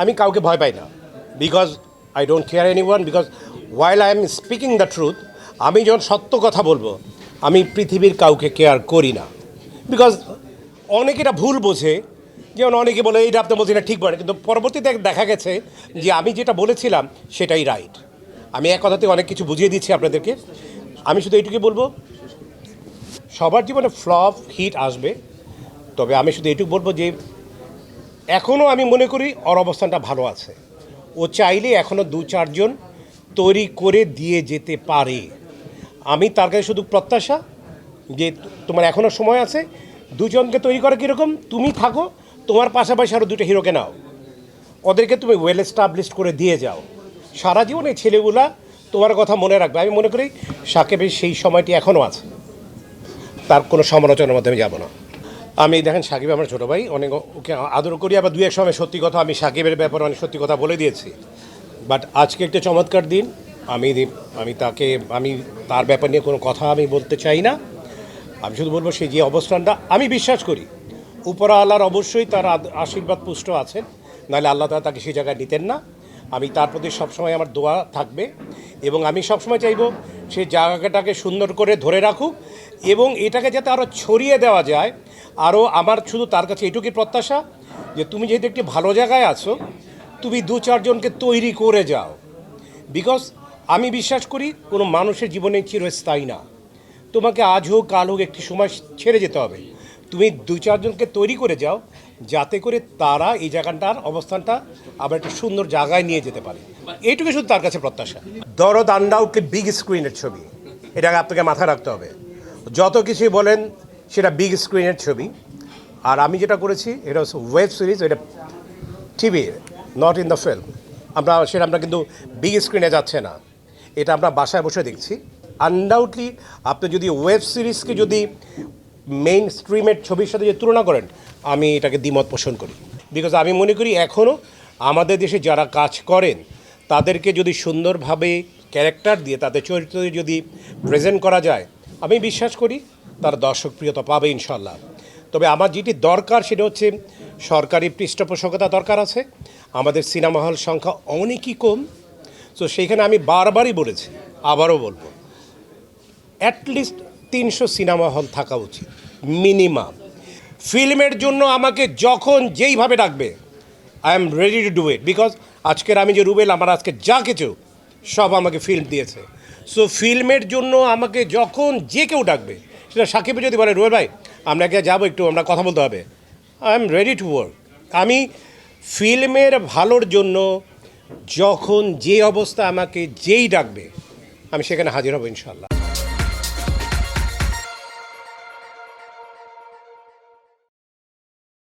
আমি কাউকে ভয় পাই না। Because I don't care anyone because while I am speaking the truth আমি যখন সত্য কথা বলব, আমি পৃথিবীর কাউকে কেয়ার করি না। বিকজ অনেকে এটা ভুল বোঝে, যেমন অনেকে বলে, এইটা আপনি এটা ঠিক বলে। কিন্তু পরবর্তীতে দেখা গেছে যে আমি যেটা বলেছিলাম, সেটাই রাইট আমি এক কথাতে অনেক কিছু বুঝিয়ে দিচ্ছি আপনাদেরকে। আমি শুধু এইটুকুই বলব, সবার জীবনে ফ্লপ হিট আসবে। তবে আমি শুধু এটুকু বলব যে এখনও আমি মনে করি ওর অবস্থানটা ভালো আছে। ও চাইলে এখনও দু চারজন তৈরি করে দিয়ে যেতে পারে। আমি তার কাছে শুধু প্রত্যাশা যে তোমার এখনও সময় আছে, দুজনকে তৈরি করা কীরকম, তুমি থাকো, তোমার পাশাপাশি আরও দুটো হিরোকে নাও। ওদেরকে তুমি ওয়েল এস্টাবলিশড করে দিয়ে যাও। সারা জীবন এই ছেলেগুলা তোমার কথা মনে রাখবে। আমি মনে করি সাকিবের সেই সময়টি এখনও আছে। তার কোনো সমালোচনার মাধ্যমে যাব না। আমি, দেখেন, সাকিব আমার ছোটো ভাই, অনেক ওকে আদর করি, আবার দু এক সময় সত্যি কথা, আমি সাকিবের ব্যাপারে অনেক সত্যি কথা বলে দিয়েছি। বাট আজকে একটা চমৎকার দিন। আমি আমি তাকে, আমি তার ব্যাপার নিয়ে কোনো কথা আমি বলতে চাই না। আমি শুধু বলব সেই যে অবস্থানটা আমি বিশ্বাস করি। উপরা আল্লাহর অবশ্যই তার আশীর্বাদ পুষ্ট আছেন। নাহলে আল্লাহ তালা তাকে সেই জায়গায় নিতেন না। আমি তার প্রতি সবসময় আমার দোয়া থাকবে। এবং আমি সবসময় চাইব সেই জায়গাটাকে সুন্দর করে ধরে রাখুক। এবং এটাকে যাতে আরও ছড়িয়ে দেওয়া যায় আরও আমার শুধু তার কাছে এটুকুই প্রত্যাশা যে তুমি যেহেতু একটি ভালো জায়গায় আছো, তুমি দু চারজনকে তৈরি করে যাও। বিকজ আমি বিশ্বাস করি কোনো মানুষের জীবনে চিরস্থায়ী না। তোমাকে আজ হোক, কাল হোক, একটি সময় ছেড়ে যেতে হবে। তুমি দু চারজনকে তৈরি করে যাও, যাতে করে তারা এই জায়গাটার অবস্থানটা আবার একটা সুন্দর জায়গায় নিয়ে যেতে পারে। এইটুকু শুধু তার কাছে প্রত্যাশা। দরদ আন্ডাউটলি বিগ স্ক্রিনের ছবি। এটাকে আপনাকে মাথায় রাখতে হবে। যত কিছুই বলেন, সেটা বিগ স্ক্রিনের ছবি। আর আমি যেটা করেছি, এটা হচ্ছে ওয়েব সিরিজ এটা TV not in the film আমরা, সেটা আমরা কিন্তু বিগ স্ক্রিনে যাচ্ছে না। এটা আমরা বাসায় বসে দেখছি। আনডাউটলি আপনি যদি ওয়েব সিরিজকে যদি মেইন স্ট্রিমের ছবির সাথে যদি তুলনা করেন, আমি এটাকে দ্বিমত পোষণ করি। বিকজ আমি মনে করি এখনও আমাদের দেশে যারা কাজ করেন, তাদেরকে যদি সুন্দরভাবে ক্যারেক্টার দিয়ে, তাদের চরিত্র যদি প্রেজেন্ট করা যায় আমি বিশ্বাস করি তার দর্শকপ্রিয়তা পাবে ইনশাল্লাহ তবে আমার যেটি দরকার সেটা হচ্ছে সরকারি পৃষ্ঠপোষকতা দরকার আছে। আমাদের সিনেমা হল সংখ্যা অনেকই কম। তো সেইখানে আমি বারবারই বলেছি, আবারও বলব অ্যাটলিস্ট তিনশো সিনেমা হল থাকা উচিত মিনিমাম ফিল্মের জন্য আমাকে যখন যেইভাবে ডাকবে I am ready to do it because আজকের আমি যে রুবেল, আমার আজকে যা কিছু, সব আমাকে ফিল্ম দিয়েছে। সো ফিল্মের জন্য আমাকে যখন যে কেউ ডাকবে, সেটা সাকিবে যদি বলে, রোয়েল ভাই আপনাকে যাব একটু, আমরা কথা বলতে হবে। I am ready to work আমি ফিল্মের ভালোর জন্য যখন যে অবস্থা আমাকে যেই ডাকবে, আমি সেখানে হাজির হব ইনশাল্লাহ